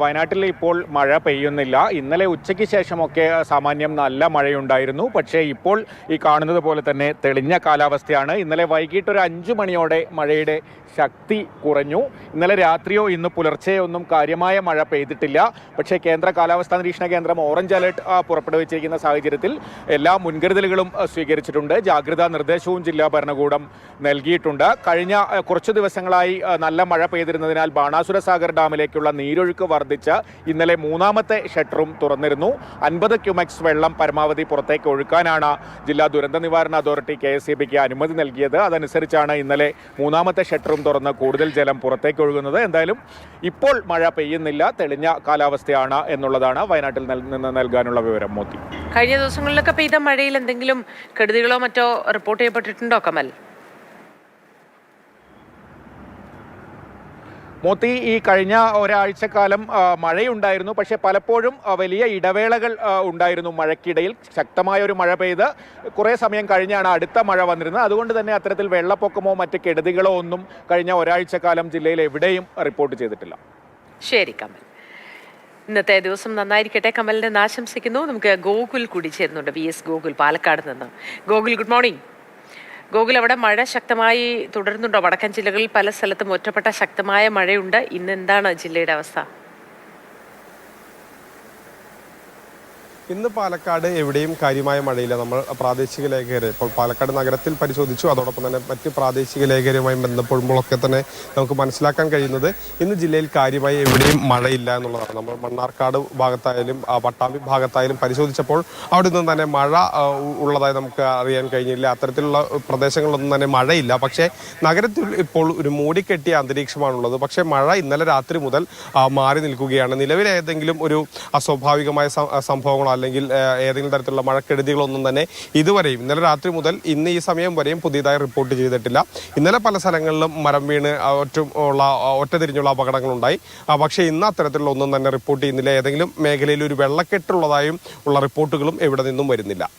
വയനാട്ടിൽ ഇപ്പോൾ മഴ പെയ്യുന്നില്ല. ഇന്നലെ ഉച്ചയ്ക്ക് ശേഷമൊക്കെ സാമാന്യം നല്ല മഴയുണ്ടായിരുന്നു. പക്ഷേ ഇപ്പോൾ ഈ കാണുന്നത് പോലെ തന്നെ തെളിഞ്ഞ കാലാവസ്ഥയാണ്. ഇന്നലെ വൈകിട്ട് ഒരു അഞ്ചു മണിയോടെ മഴയുടെ ശക്തി കുറഞ്ഞു. ഇന്നലെ രാത്രിയോ ഇന്ന് പുലർച്ചെയോ ഒന്നും കാര്യമായ മഴ പെയ്തിട്ടില്ല. പക്ഷേ കേന്ദ്ര കാലാവസ്ഥാ നിരീക്ഷണ കേന്ദ്രം ഓറഞ്ച് അലർട്ട് പുറപ്പെടുവിച്ചിരിക്കുന്ന സാഹചര്യത്തിൽ എല്ലാ മുൻകരുതലുകളും സ്വീകരിച്ചിട്ടുണ്ട്. ജാഗ്രതാ നിർദ്ദേശവും ജില്ലാ ഭരണകൂടം നൽകിയിട്ടുണ്ട്. കഴിഞ്ഞ കുറച്ചു ദിവസങ്ങളായി നല്ല മഴ പെയ്തിരുന്നതിനാൽ ബാണാസുര സാഗർ ഡാമിലേക്കുള്ള നീരൊഴുക്ക് വർദ്ധിച്ച് ഇന്നലെ മൂന്നാമത്തെ ഷട്ടറും തുറന്നിരുന്നു. അൻപത് ക്യുമെക്സ് വെള്ളം പരമാവധി പുറത്തേക്ക് ഒഴുക്കാനാണ് ജില്ലാ ദുരന്ത നിവാരണ അതോറിറ്റി കെ എസ് അനുമതി നൽകിയത്. അതനുസരിച്ചാണ് ഇന്നലെ മൂന്നാമത്തെ ഷട്ടറും തുറന്ന് കൂടുതൽ ജലം പുറത്തേക്ക് ഒഴുകുന്നത്. എന്തായാലും ഇപ്പോൾ മഴ പെയ്യുന്നില്ല തെളിഞ്ഞ കാലാവസ്ഥയാണ് എന്നുള്ളതാണ് വയനാട്ടിൽ നിന്ന് നൽകാനുള്ള വിവരം മോത്തി കഴിഞ്ഞ ദിവസങ്ങളിലൊക്കെ പെയ്ത മഴയിൽ എന്തെങ്കിലും കെടുതികളോ മറ്റോ റിപ്പോർട്ട് ചെയ്യപ്പെട്ടിട്ടുണ്ടോ കമൽ? മോത്തി ഈ കഴിഞ്ഞ ഒരാഴ്ചക്കാലം മഴയുണ്ടായിരുന്നു. പക്ഷേ പലപ്പോഴും വലിയ ഇടവേളകൾ ഉണ്ടായിരുന്നു മഴയ്ക്കിടയിൽ. ശക്തമായ ഒരു മഴ പെയ്ത് കുറേ സമയം കഴിഞ്ഞാണ് അടുത്ത മഴ വന്നിരുന്നത്. അതുകൊണ്ട് തന്നെ അത്തരത്തിൽ വെള്ളപ്പൊക്കമോ മറ്റ് കെടുതികളോ ഒന്നും കഴിഞ്ഞ ഒരാഴ്ചക്കാലം ജില്ലയിൽ എവിടെയും റിപ്പോർട്ട് ചെയ്തിട്ടില്ല. ശരി കമൽ. ഇന്നത്തെ ദിവസം നന്നായിരിക്കട്ടെ. കമലിനെ ആശംസിക്കുന്നു നമുക്ക് ഗോകുൽ കൂടി ചേരുന്നുണ്ട്. വി എസ് ഗോകുൽ പാലക്കാട് നിന്ന്. Gokul good morning. ഗോകുൽ അവിടെ മഴ ശക്തമായി തുടരുന്നുണ്ടോ? വടക്കൻ ജില്ലകളിൽ പല സ്ഥലത്തും ഒറ്റപ്പെട്ട ശക്തമായ മഴയുണ്ട്. ഇന്ന് എന്താണ് ജില്ലയുടെ അവസ്ഥ? ഇന്ന് പാലക്കാട് എവിടെയും കാര്യമായ മഴയില്ല. നമ്മൾ പ്രാദേശിക ലേഖകരെ ഇപ്പോൾ പാലക്കാട് നഗരത്തിൽ പരിശോധിച്ചു. അതോടൊപ്പം തന്നെ മറ്റ് പ്രാദേശിക ലേഖകരുമായി ബന്ധപ്പെടുമ്പോഴൊക്കെ തന്നെ നമുക്ക് മനസ്സിലാക്കാൻ കഴിയുന്നത് ഇന്ന് ജില്ലയിൽ കാര്യമായി എവിടെയും മഴയില്ല എന്നുള്ളതാണ്. നമ്മൾ മണ്ണാർക്കാട് ഭാഗത്തായാലും പട്ടാമ്പി ഭാഗത്തായാലും പരിശോധിച്ചപ്പോൾ അവിടെ നിന്നും തന്നെ മഴ ഉള്ളതായി നമുക്ക് അറിയാൻ കഴിഞ്ഞില്ല. അത്തരത്തിലുള്ള പ്രദേശങ്ങളിലൊന്നും തന്നെ മഴയില്ല. പക്ഷേ നഗരത്തിൽ ഇപ്പോൾ ഒരു മൂടിക്കെട്ടിയ അന്തരീക്ഷമാണുള്ളത്. പക്ഷേ മഴ ഇന്നലെ രാത്രി മുതൽ മാറി നിൽക്കുകയാണ്. നിലവിൽ ഏതെങ്കിലും ഒരു അസ്വാഭാവികമായ സംഭവങ്ങളോ അല്ലെങ്കിൽ ഏതെങ്കിലും തരത്തിലുള്ള മഴക്കെടുതികളൊന്നും തന്നെ ഇതുവരെയും ഇന്നലെ രാത്രി മുതൽ ഇന്ന് ഈ സമയം വരെയും പുതിയതായി റിപ്പോർട്ട് ചെയ്തിട്ടില്ല. ഇന്നലെ പല സ്ഥലങ്ങളിലും മരം വീണ് ഒറ്റ ഉള്ള ഒറ്റതിരിഞ്ഞുള്ള അപകടങ്ങളുണ്ടായി. പക്ഷേ ഇന്ന് അത്തരത്തിലുള്ള ഒന്നും തന്നെ റിപ്പോർട്ട് ചെയ്യുന്നില്ല. ഏതെങ്കിലും മേഖലയിൽ ഒരു വെള്ളക്കെട്ടുള്ളതായും ഉള്ള റിപ്പോർട്ടുകളും എവിടെ നിന്നും വരുന്നില്ല.